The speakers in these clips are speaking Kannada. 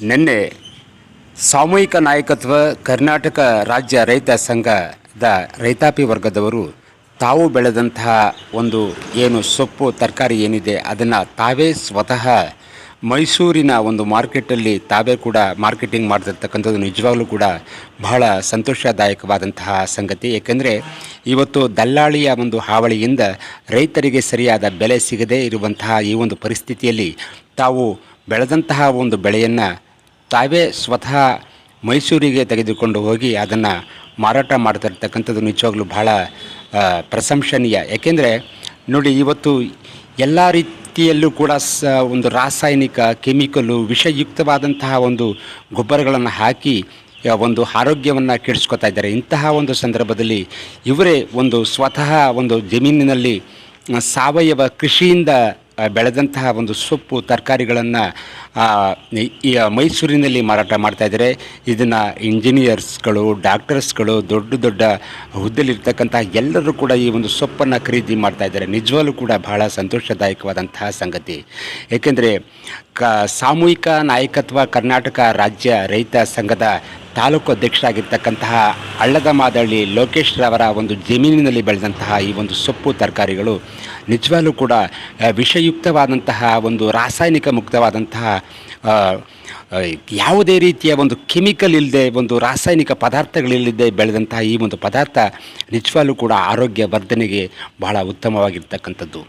ನಿನ್ನೆ ಸಾಮೂಹಿಕ ನಾಯಕತ್ವ ಕರ್ನಾಟಕ ರಾಜ್ಯ ರೈತ ಸಂಘದ ರೈತಾಪಿ ವರ್ಗದವರು ತಾವು ಬೆಳೆದಂತಹ ಒಂದು ಏನು ಸೊಪ್ಪು, ತರಕಾರಿ ಏನಿದೆ ಅದನ್ನು ತಾವೇ ಸ್ವತಃ ಮೈಸೂರಿನ ಒಂದು ಮಾರ್ಕೆಟಲ್ಲಿ ತಾವೇ ಕೂಡ ಮಾರ್ಕೆಟಿಂಗ್ ಮಾಡ್ತಿರ್ತಕ್ಕಂಥದ್ದು ನಿಜವಾಗಲೂ ಕೂಡ ಬಹಳ ಸಂತೋಷದಾಯಕವಾದಂತಹ ಸಂಗತಿ. ಏಕೆಂದರೆ ಇವತ್ತು ದಲ್ಲಾಳಿಯ ಒಂದು ಹಾವಳಿಯಿಂದ ರೈತರಿಗೆ ಸರಿಯಾದ ಬೆಲೆ ಸಿಗದೇ ಇರುವಂತಹ ಈ ಒಂದು ಪರಿಸ್ಥಿತಿಯಲ್ಲಿ ತಾವು ಬೆಳೆದಂತಹ ಒಂದು ಬೆಳೆಯನ್ನು ತಾವೇ ಸ್ವತಃ ಮೈಸೂರಿಗೆ ತೆಗೆದುಕೊಂಡು ಹೋಗಿ ಅದನ್ನು ಮಾರಾಟ ಮಾಡ್ತಿರ್ತಕ್ಕಂಥದ್ದು ನಿಜವಾಗ್ಲೂ ಆ, ಪ್ರಶಂಸನೀಯ. ಯಾಕೆಂದರೆ ನೋಡಿ ಇವತ್ತು ಎಲ್ಲ ರೀತಿಯಲ್ಲೂ ಕೂಡ ಸ ಒಂದು ರಾಸಾಯನಿಕ ಕೆಮಿಕಲ್ಲು ವಿಷಯುಕ್ತವಾದಂತಹ ಒಂದು ಗೊಬ್ಬರಗಳನ್ನು ಹಾಕಿ ಒಂದು ಆರೋಗ್ಯವನ್ನು ಕೆಡಿಸ್ಕೊತಾ ಇದ್ದಾರೆ. ಇಂತಹ ಒಂದು ಸಂದರ್ಭದಲ್ಲಿ ಇವರೇ ಒಂದು ಸ್ವತಃ ಒಂದು ಜಮೀನಿನಲ್ಲಿ ಸಾವಯವ ಕೃಷಿಯಿಂದ ಬೆಳೆದಂತಹ ಒಂದು ಸೊಪ್ಪು, ತರಕಾರಿಗಳನ್ನು ಮೈಸೂರಿನಲ್ಲಿ ಮಾರಾಟ ಮಾಡ್ತಾ ಇದ್ದಾರೆ. ಇದನ್ನು ಇಂಜಿನಿಯರ್ಸ್ಗಳು, ಡಾಕ್ಟರ್ಸ್ಗಳು, ದೊಡ್ಡ ದೊಡ್ಡ ಹುದ್ದೆಲಿರ್ತಕ್ಕಂತಹ ಎಲ್ಲರೂ ಕೂಡ ಈ ಒಂದು ಸೊಪ್ಪನ್ನು ಖರೀದಿ ಮಾಡ್ತಾ ಇದ್ದಾರೆ. ನಿಜವಾಗ್ಲೂ ಕೂಡ ಬಹಳ ಸಂತೋಷದಾಯಕವಾದಂತಹ ಸಂಗತಿ. ಏಕೆಂದರೆ, ಕ, ಸಾಮೂಹಿಕ ನಾಯಕತ್ವ ಕರ್ನಾಟಕ ರಾಜ್ಯ ರೈತ ಸಂಘದ ತಾಲೂಕು ಅಧ್ಯಕ್ಷರಾಗಿರ್ತಕ್ಕಂತಹ ಹಳ್ಳದ ಮಾದಳ್ಳಿ ಲೋಕೇಶ್ ರವರ ಒಂದು ಜಮೀನಿನಲ್ಲಿ ಬೆಳೆದಂತಹ ಈ ಒಂದು ಸೊಪ್ಪು ತರಕಾರಿಗಳು ನಿಜವಾಗಲೂ ಕೂಡ ವಿಷಯುಕ್ತವಾದಂತಹ ಒಂದು ರಾಸಾಯನಿಕ ಮುಕ್ತವಾದಂತಹ ಯಾವುದೇ ರೀತಿಯ ಒಂದು ಕೆಮಿಕಲ್ ಇಲ್ಲದೆ ಒಂದು ರಾಸಾಯನಿಕ ಪದಾರ್ಥಗಳಿಲ್ಲದೆ ಬೆಳೆದಂತಹ ಈ ಒಂದು ಪದಾರ್ಥ ನಿಜವಾಗಲೂ ಕೂಡ ಆರೋಗ್ಯ ವರ್ಧನೆಗೆ ಬಹಳ ಉತ್ತಮವಾಗಿರ್ತಕ್ಕಂಥದ್ದು.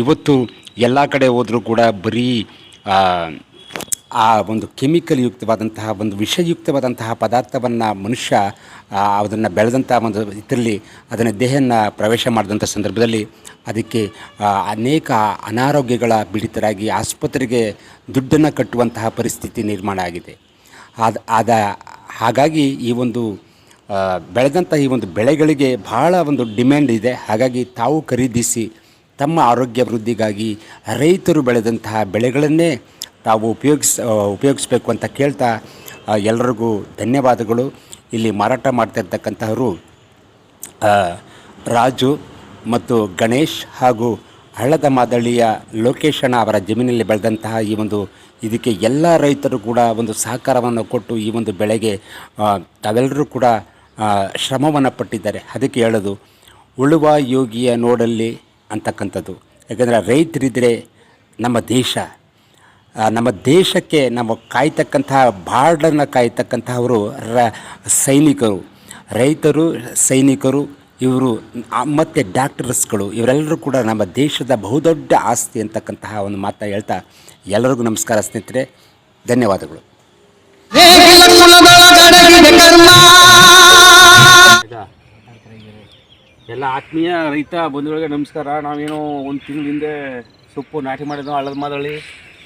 ಇವತ್ತು ಎಲ್ಲ ಕಡೆ ಹೋದರೂ ಕೂಡ ಬರೀ ಆ, ಒಂದು ಕೆಮಿಕಲ್ ಯುಕ್ತವಾದಂತಹ ಒಂದು ವಿಷಯುಕ್ತವಾದಂತಹ ಪದಾರ್ಥವನ್ನು ಮನುಷ್ಯ ಅದನ್ನು ಬೆಳೆದಂಥ ಒಂದು ಇದರಲ್ಲಿ ಅದನ್ನು ದೇಹವನ್ನು ಪ್ರವೇಶ ಮಾಡಿದಂಥ ಸಂದರ್ಭದಲ್ಲಿ ಅದಕ್ಕೆ ಅನೇಕ ಅನಾರೋಗ್ಯಗಳ ಪೀಡಿತರಾಗಿ ಆಸ್ಪತ್ರೆಗೆ ದುಡ್ಡನ್ನು ಕಟ್ಟುವಂತಹ ಪರಿಸ್ಥಿತಿ ನಿರ್ಮಾಣ ಆಗಿದೆ. ಆದ ಆದ ಹಾಗಾಗಿ ಈ ಒಂದು ಬೆಳೆದಂಥ ಈ ಒಂದು ಬೆಳೆಗಳಿಗೆ ಬಹಳ ಒಂದು ಡಿಮ್ಯಾಂಡ್ ಇದೆ. ಹಾಗಾಗಿ ತಾವು ಖರೀದಿಸಿ ತಮ್ಮ ಆರೋಗ್ಯ ವೃದ್ಧಿಗಾಗಿ ರೈತರು ಬೆಳೆದಂತಹ ಬೆಳೆಗಳನ್ನೇ ತಾವು ಉಪಯೋಗಿಸ್ ಉಪಯೋಗಿಸ್ಬೇಕು ಅಂತ ಕೇಳ್ತಾ ಎಲ್ಲರಿಗೂ ಧನ್ಯವಾದಗಳು. ಇಲ್ಲಿ ಮಾರಾಟ ಮಾಡ್ತಾ ಇರ್ತಕ್ಕಂತಹವರು ಆ, ರಾಜು ಮತ್ತು ಗಣೇಶ್ ಹಾಗೂ ಹಳ್ಳದ ಮಾದಳಿಯ ಲೋಕೇಶಣ್ಣ ಅವರ ಜಮೀನಲ್ಲಿ ಬೆಳೆದಂತಹ ಈ ಒಂದು ಇದಕ್ಕೆ ಎಲ್ಲ ರೈತರು ಕೂಡ ಒಂದು ಸಹಕಾರವನ್ನು ಕೊಟ್ಟು ಈ ಒಂದು ಬೆಳೆಗೆ ತಾವೆಲ್ಲರೂ ಕೂಡ ಶ್ರಮವನ್ನು ಪಟ್ಟಿದ್ದಾರೆ. ಅದಕ್ಕೆ ಹೇಳೋದು ಉಳುವ ಯೋಗಿಯ ನೋಡಲ್ಲಿ ಅಂತಕ್ಕಂಥದ್ದು. ಯಾಕಂದರೆ ರೈತರಿದ್ದರೆ ನಮ್ಮ ದೇಶ. ನಮ್ಮ ದೇಶಕ್ಕೆ, ನಮ್ಮ ಕಾಯ್ತಕ್ಕಂತಹ ಬಾರ್ಡರ್ನ ಕಾಯ್ತಕ್ಕಂತಹವರು ರ, ಸೈನಿಕರು. ರೈತರು, ಸೈನಿಕರು, ಇವರು ಮತ್ತು ಡಾಕ್ಟರ್ಸ್ಗಳು, ಇವರೆಲ್ಲರೂ ಕೂಡ ನಮ್ಮ ದೇಶದ ಬಹುದೊಡ್ಡ ಆಸ್ತಿ ಅಂತಕ್ಕಂತಹ ಒಂದು ಮಾತ ಹೇಳ್ತಾ ಎಲ್ಲರಿಗೂ ನಮಸ್ಕಾರ ಸ್ನೇಹಿತರೆ. ಧನ್ಯವಾದಗಳು. ಎಲ್ಲ ಆತ್ಮೀಯ ರೈತ ಬಂಧುಗಳಿಗೆ ನಮಸ್ಕಾರ. ನಾವೇನೋ ಒಂದು ತಿಂಗಳ ಹಿಂದೆ ಸೊಪ್ಪು ನಾಟಿ ಮಾಡಿದ್ವು ಹಳ್ಳದ ಮಾದಳ್ಳಿ.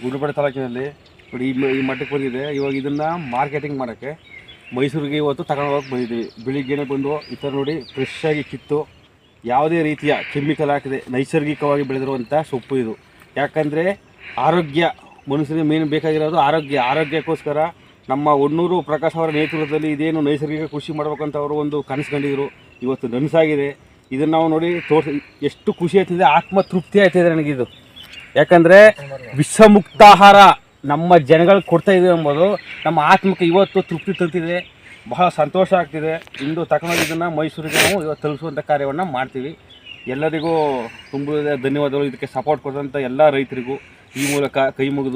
ಗುಂಡ್ಲುಪೇಟೆ ತಾಲೂಕಿನಲ್ಲಿ ನೋಡಿ, ಈ ಮ- ಈ ಮಟ್ಟಕ್ಕೆ ಬಂದಿದೆ. ಇವಾಗ ಇದನ್ನು ಮಾರ್ಕೆಟಿಂಗ್ ಮಾಡೋಕ್ಕೆ ಮೈಸೂರಿಗೆ ಇವತ್ತು ತಗೊಂಡು ಹೋಗಕ್ಕೆ ಬಂದಿದ್ದೀವಿ. ಬೆಳಿಗ್ಗೆನೇ ಬಂದು ಈ ಥರ ನೋಡಿ ಫ್ರೆಶ್ ಆಗಿ ಕಿತ್ತು. ಯಾವುದೇ ರೀತಿಯ ಕೆಮಿಕಲ್ ಹಾಕದೆ, ನೈಸರ್ಗಿಕವಾಗಿ ಬೆಳೆದಿರುವಂಥ ಸೊಪ್ಪು ಇದು. ಯಾಕಂದರೆ ಆರೋಗ್ಯ, ಮನುಷ್ಯನಿಗೆ ಮೇನ್ ಬೇಕಾಗಿರೋದು ಆರೋಗ್ಯ. ಆರೋಗ್ಯಕ್ಕೋಸ್ಕರ ನಮ್ಮ ಒಣ್ಣೂರು ಪ್ರಕಾಶ್ ಅವರ ನೇತೃತ್ವದಲ್ಲಿ ಇದೇನು ನೈಸರ್ಗಿಕ ಕೃಷಿ ಮಾಡಬೇಕಂತ ಅವರು ಒಂದು ಕನಸು ಕಂಡಿದ್ರು. ಇವತ್ತು ನನಸಾಗಿದೆ. ಇದನ್ನು ನಾವು ನೋಡಿ ತೋರ್ಸಿ, ಎಷ್ಟು ಖುಷಿ ಆಯ್ತಿದೆ ಆತ್ಮತೃಪ್ತಿ ಆಯ್ತಿದೆ ನನಗಿದು. ಯಾಕಂದರೆ ವಿಷಮುಕ್ತಾಹಾರ ನಮ್ಮ ಜನಗಳಿಗೆ ಕೊಡ್ತಾ ಇದೆ ಎಂಬುದು ನಮ್ಮ ಆತ್ಮಕ್ಕೆ ಇವತ್ತು ತೃಪ್ತಿ ತರ್ತಿದೆ ಬಹಳ ಸಂತೋಷ ಆಗ್ತಿದೆ. ಇಂದು ತಗೊಂಡು ಇದನ್ನು ಮೈಸೂರಿಗೆ ನಾವು ಇವತ್ತು ತಲುಪಿಸುವಂಥ ಕಾರ್ಯವನ್ನು ಮಾಡ್ತೀವಿ. ಎಲ್ಲರಿಗೂ ತುಂಬ ಧನ್ಯವಾದಗಳು. ಇದಕ್ಕೆ ಸಪೋರ್ಟ್ ಕೊಟ್ಟಂಥ ಎಲ್ಲ ರೈತರಿಗೂ ಈ ಮೂಲಕ ಕೈ ಮುಗಿದು